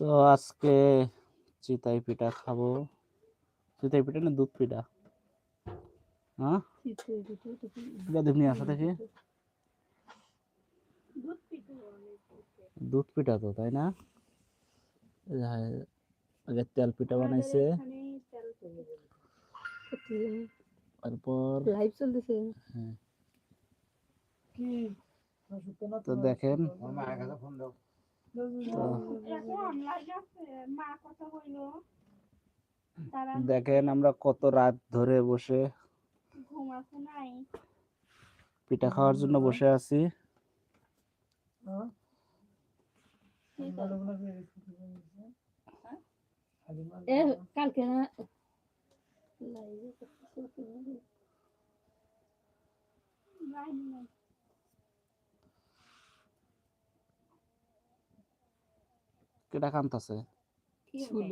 তো আজকে চিতাই পিঠা খাব। চিতাই পিঠা না দুধ পিঠা? হ্যাঁ? পিঠা দেবনি আসা থেকে দুধ পিঠা তো তাই না? হ্যাঁ, আগে তেল পিঠা বানাইছে। তারপর লাইভ চলতেছে। হ্যাঁ। তো দেখেন। দেখেন আমরা কত রাত ধরে বসে পিঠা খাওয়ার জন্য বসে আছি। কালকে লাইভে কেটা কান্তাছে? ছিল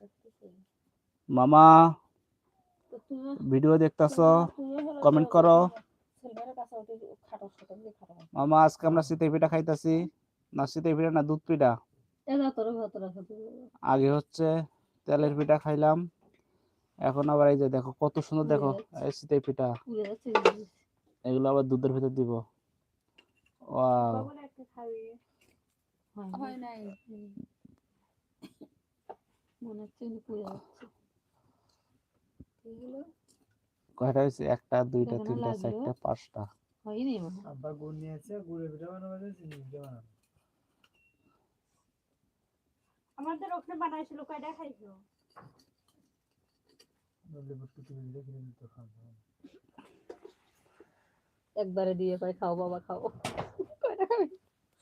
দেখতেছে মামা ভিডিও দেখতাছ? হলো কমেন্ট করো। মামা আজকে আমরা শীতের পিঠা খাইতাছি। না শীতের পিঠা না দুধ পিঠা। আগে হচ্ছে তেলের পিঠা খাইলাম। এখন আবার এই যে দেখো কত সুন্দর দেখো এই শীতের পিঠা। এগুলো আবার দুধের ভিতর দিব। ওয়াও। হয় মনে কয়টা হয়েছে? একটা দুইটা তিনটা চারটা পাঁচটা। হয়নি আব্বা গুড় নিয়েছে গুড়ের পিঠা বানাবে চিনি পিঠা বানাবে। আমাদের ওখানে বানাইছিল কয়টা খাইছো? নদী বস্তু তুমি দিলে কিনে দিতে খাওয়া একবারে দিয়ে কয় খাও বাবা খাও। কয়টা খাবি?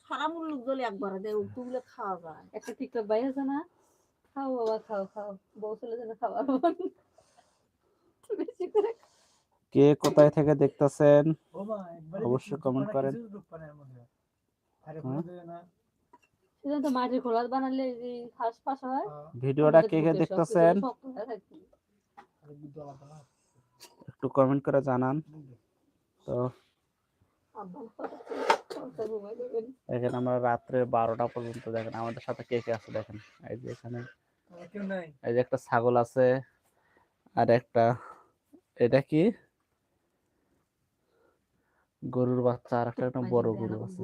সারা মূল্য গলে একবার দেয় উল্টুগুলো খাওয়া যায়। একটা টিকটক বাই আছে না খাও বাবা খাও খাও বউ ছেলে যেন মন বেশি করে কে কোথায় থেকে দেখতাছেন? ও মা একবারে অবশ্যই দুপানা করেন। আরে হ্যাঁ? না সেজন্য তো মাটির খোলা বানালে যে হাঁস পাশ হয় ভিডিওটা কে কে দেখতাছেন? হয়ে একটু কমেন্ট করে জানান। তো দেখেন আমরা রাত্রে বারোটা পর্যন্ত দেখেন আমাদের সাথে কে কে আছে দেখেন। এই যে এখানে আমার কেউ নাই। এই যে একটা ছাগল আছে আর একটা এটা কি? গরুর বাচ্চা আর একটা একটা বড় গরু আছে।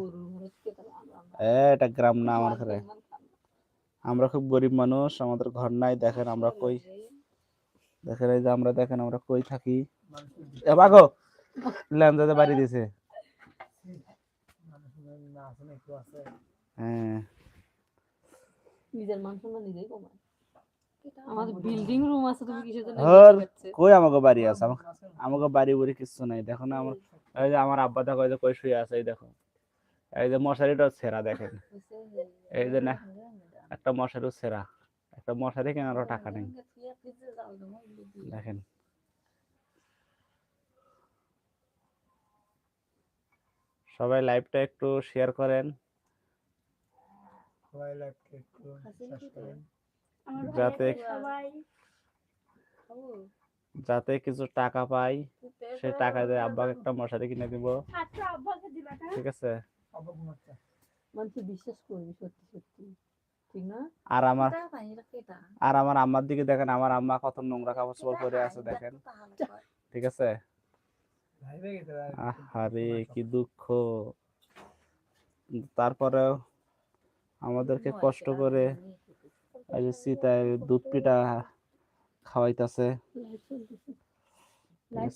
এটা গ্রাম না আমার ঘরে। আমরা খুব গরিব মানুষ আমাদের ঘর নাই দেখেন আমরা কই। দেখেন এই যে আমরা দেখেন আমরা কই থাকি। এ বাগো ল্যান্ডাতে বাড়ি দিছে। হ্যাঁ নিজের মান সম্মান নিজেই কমায়। আমাদের বিল্ডিং রুম আছে তুমি কিসের জন্য হর, কই আমাকে বাড়ি আছে? বাড়ি বুড়ি কিছু নাই। দেখো না আমার এই যে আমার আব্বা দেখো এই যে কই শুয়ে আছে এই দেখো। এই যে মশারিটা ছেঁড়া দেখেন। এই যে না একটা মশারিও ছেঁড়া। একটা মশারি কেনারও টাকা নেই। দেখেন। সবাই লাইভটা একটু শেয়ার করেন। সবাই লাইভকে একটু শেষ করেন। যাতে যাতে কিছু টাকা পাই সে টাকা দিয়ে আব্বাকে একটা মশারি কিনে দিব। আচ্ছা না ঠিক আছে? বিশ্বাস করবি সত্যি সত্যি। আর আমার আর আমার আম্মার দিকে দেখেন আমার আম্মা কত নোংরা কাপড় চোপড় পরে আছে দেখেন। ঠিক আছে? আরে কি দুঃখ। তারপরেও আমাদেরকে কষ্ট করে দুধ পিঠা খাওয়াইতাছে। লাইভ চলতেছে।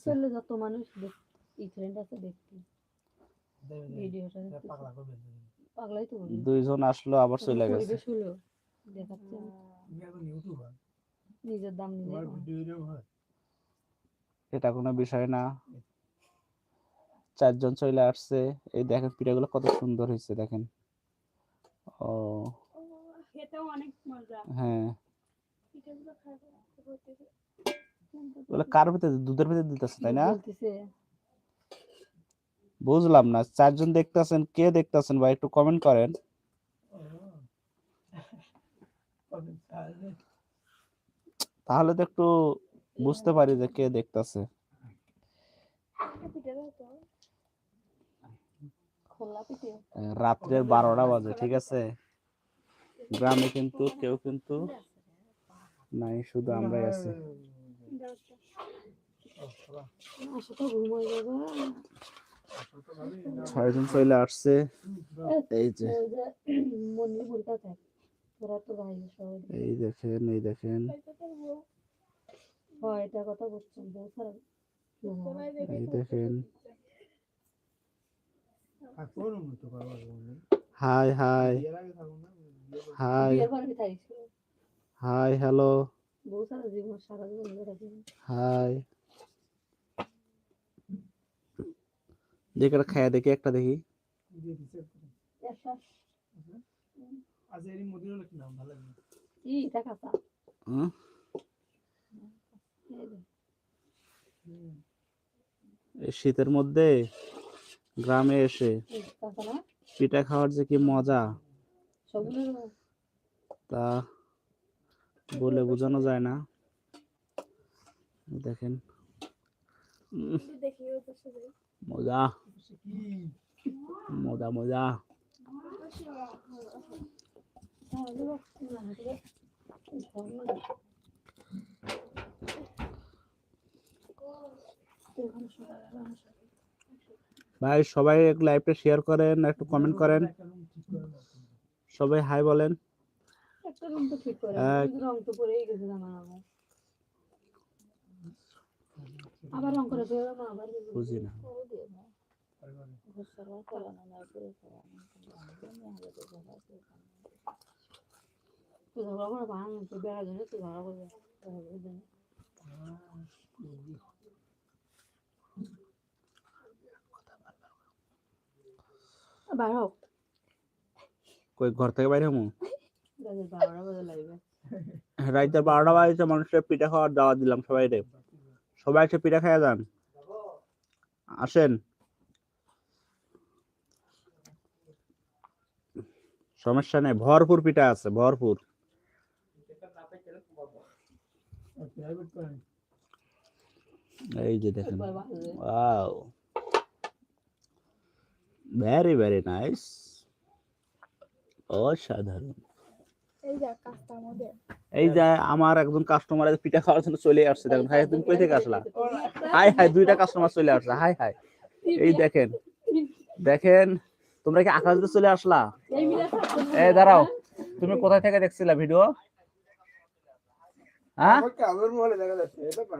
চললে যত মানুষ এই ফ্রেন্ড আছে দেখতে। ভিডিওটা পাগলা করবে পাগলাই তো বলি দুইজন আসলো আবার চলে গেছে। দেখাচ্ছে। ইউটিউবার নিজের দাম নিজে এটা কোনো বিষয় না। চারজন চলে আসছে। এই দেখেন পিঠাগুলো কত সুন্দর হয়েছে দেখেন। ও খেতেও অনেক মজা। হ্যাঁ। পিঠাগুলো খাব বলে কার ভিতরে দুধের ভিতরে দিতেছে তাই না? বলতেছে। বুঝলাম না চারজন দেখতেছেন কে দেখতেছেন ভাই একটু কমেন্ট করেন। ও। কবে চাইলে তাহলে তো একটু বুঝতে পারি যে কে দেখতাছে। খোলা পিঠে। রাত্রের বারোটা বাজে ঠিক আছে? গ্রামে কিন্তু কেউ কিন্তু নাই শুধু আমরাই আছি। ছয়জন চলে আসছে এই যে। এই দেখেন এই দেখেন। হয় এটা কথা বলছেন এই দেখেন hi hi. Hi hi hello hi দেখি একটা খায়া দেখি একটা দেখি। আজ নাম ভালো লাগে হুম? এই শীতের মধ্যে গ্রামে এসে পিঠা খাওয়ার যে কি মজা। তা বলে বোঝানো যায় না। দেখেন। মজা। মজা মজা। ভাই সবাই লাইভটা শেয়ার করেন একটু কমেন্ট করেন। সবাই হাই বলেন। একটা কই ঘর থেকে বাইরে হমু রাইতে বারোটা বাজে মানুষের পিঠা খাওয়ার দাওয়াত দিলাম সবাই রে। সবাই এসে পিঠা খাইয়া যান। আসেন। সমস্যা নেই ভরপুর পিঠা আছে ভরপুর। এই যে দেখেন ওয়াও। ভেরি ভেরি নাইস অসাধারণ। এই যে আমার একজন কাস্টমার পিঠা খাওয়ার জন্য চলে আসছে। দেখেন ভাই তুমি কই থেকে আসলা? হাই হাই দুইটা কাস্টমার চলে আসছে। হাই হাই এই দেখেন দেখেন তোমরা কি আকাশ দিয়ে চলে আসলা? এই দাঁড়াও তুমি কোথায় থেকে দেখছিলা ভিডিও হ্যাঁ।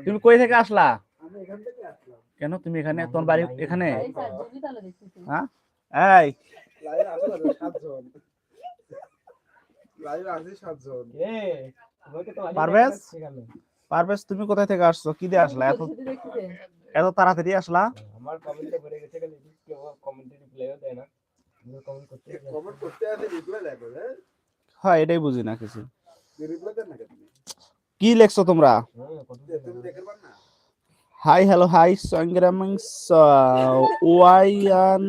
তুমি কই থেকে আসলা? আমি এখান থেকে আসলাম। কেন তুমি এখানে? তোমার বাড়ি এখানে। হ্যাঁ? এই লাইন আছে কত? সাতজন। লাইন আছে সাতজন। পারভেজ? পারভেজ তুমি কোথায় থেকে আসছো? কি দিয়ে আসলা? এত এত তাড়াতাড়ি আসলা? আমার কমেন্টে ভরে গেছে গেলে কমেন্টে রিপ্লাইও দেয় না। কমেন্ট করতে কমেন্ট করতে আছে রিপ্লাই দেখো হ্যাঁ? হয় এটাই বুঝি না কিছু। রিপ্লাই দেন না কেন তুমি? কি লেখছো তোমরা? হাই হ্যালো হাই সংগ্রামিংস ওয়াইয়ান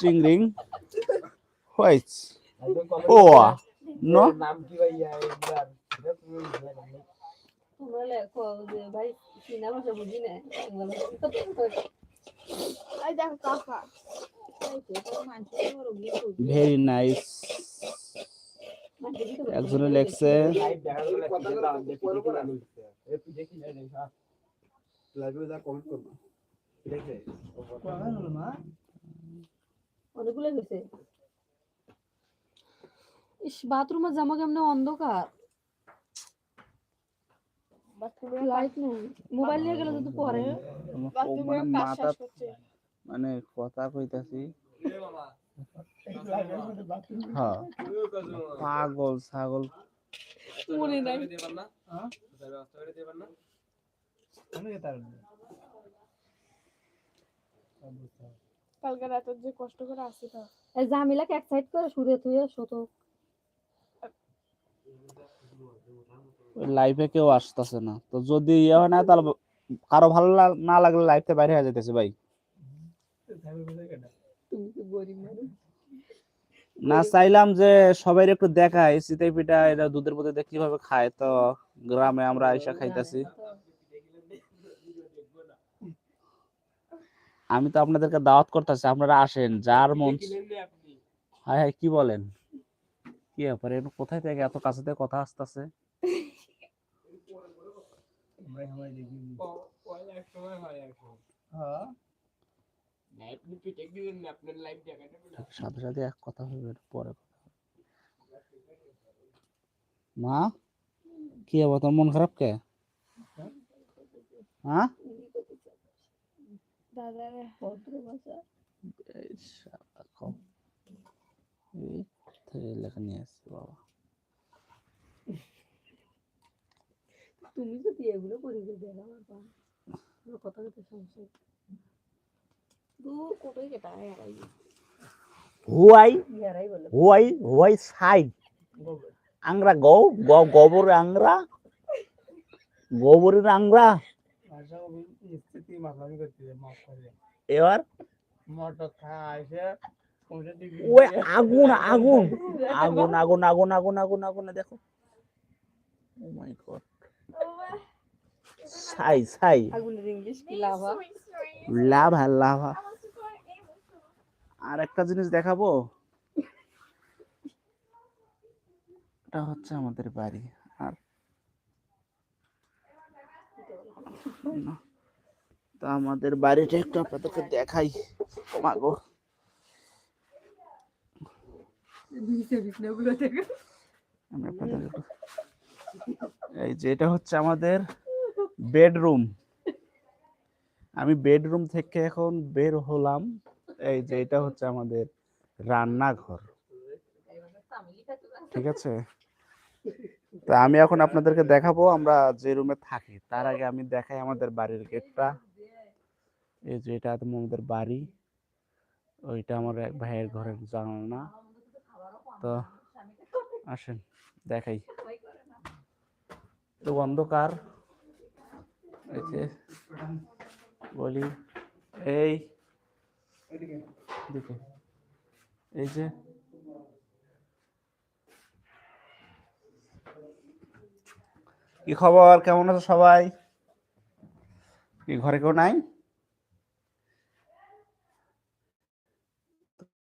চিংরিং হোয়াইট ও নো নাম কি ভাইয়া একবার। Very nice. একজনে লেখছে অনেকগুলো হয়েছে ইস বাথরুমের জামা কেমনে অন্ধকার? লাইট নেই। মোবাইল নিয়ে গেলে যদি পরে। মানে মাথা মানে কথা কইতাছি। হ্যাঁ। পাগল ছাগল। মনে নাই। হ্যাঁ? কে কালকে রাতে যে কষ্ট করে আসি তো। এই জামিলাকে এক সাইড করে সুরে থুয়ে শত। লাইফে কেউ আসতেছে না। তো যদি ইয়ে হয় না, তাহলে কারও ভালো না লাগলে লাইফে বাইরে হয়ে যেতেছে ভাই। না চাইলাম যে সবাই একটু দেখায় চিতই পিঠা এটা দুধের মধ্যে দিয়ে কীভাবে খায়। তো গ্রামে আমরা আইসা খাইতেছি। আমি তো আপনাদেরকে দাওয়াত করতেছি, আপনারা আসেন, যার মন হায় হায়, কি বলেন? কি ব্যাপারে? কোথায় থেকে এত কাছে থেকে কথা আসতেছে? হ্যাঁ? সাথে সাথে এক কথা হবে পরে মা? কি হবে তোর মন খারাপ কে? হ্যাঁ? দাদা লেখা নিয়ে আসছি বাবা তুমি যদি এগুলো করে দিতে বাবা কথা কথা সমস্যা কোথায় কেটা হুয়াই হুয়াই হুয়াই সাইড আংরা গো গোবর আংরা গোবরের আংরা এবার মটর খায় ওই আগুন আগুন। আগুন আগুন আগুন আগুন আগুন আগুন দেখো। মাই সাই কি লাভা লাভা লাভা। আর একটা জিনিস দেখাবো? এটা হচ্ছে আমাদের বাড়ি, আর তো আমাদের বাড়িটা একটু আপনাদেরকে দেখাই। ও মা গো বিছে বিছনাগুলো দেখো আমি আপনাদের একটু- এই যে এটা হচ্ছে আমাদের বেডরুম। আমি বেডরুম থেকে এখন বের হলাম। এই যে এটা হচ্ছে আমাদের রান্নাঘর। ঠিক আছে? তা আমি এখন আপনাদেরকে দেখাবো, আমরা যে রুমে থাকি। তার আগে আমি দেখাই আমাদের বাড়ির গেটটা। এই যে এটা আমাদের বাড়ি। ওইটা আমার এক ভাইয়ের ঘরের জানালা। তো আসেন দেখাই। তো অন্ধকার এই যে বলি এই দেখো এই যে কি খবর? কেমন আছো সবাই? কি ঘরে কেউ নাই?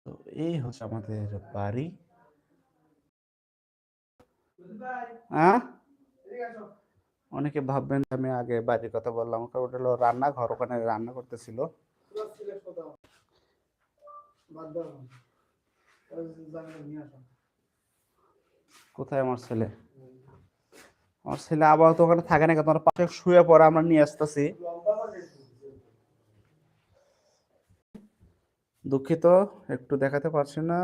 তো এই হচ্ছে আমাদের বাড়ি। হ্যাঁ? অনেকে ভাববেন আমি আগে বাড়ির কথা বললাম। কারণ ওটা হলো রান্নাঘর, ওখানে রান্না করতেছিল। কোথায় আমার ছেলে? আমার ছেলে আবার তো ওখানে থাকে না ওর পাশে শুয়ে পড়ে, আমরা নিয়ে আসতেছি। দুঃখিত, একটু দেখাতে পারছি না।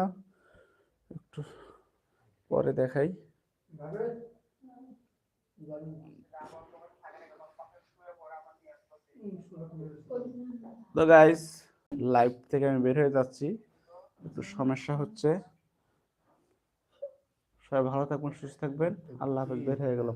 একটু পরে দেখাই। তো গাইস লাইভ থেকে আমি বের হয়ে যাচ্ছি। একটু সমস্যা হচ্ছে। সবাই ভালো থাকবেন, সুস্থ থাকবেন। আল্লাহ হাফেজ, বের হয়ে গেল।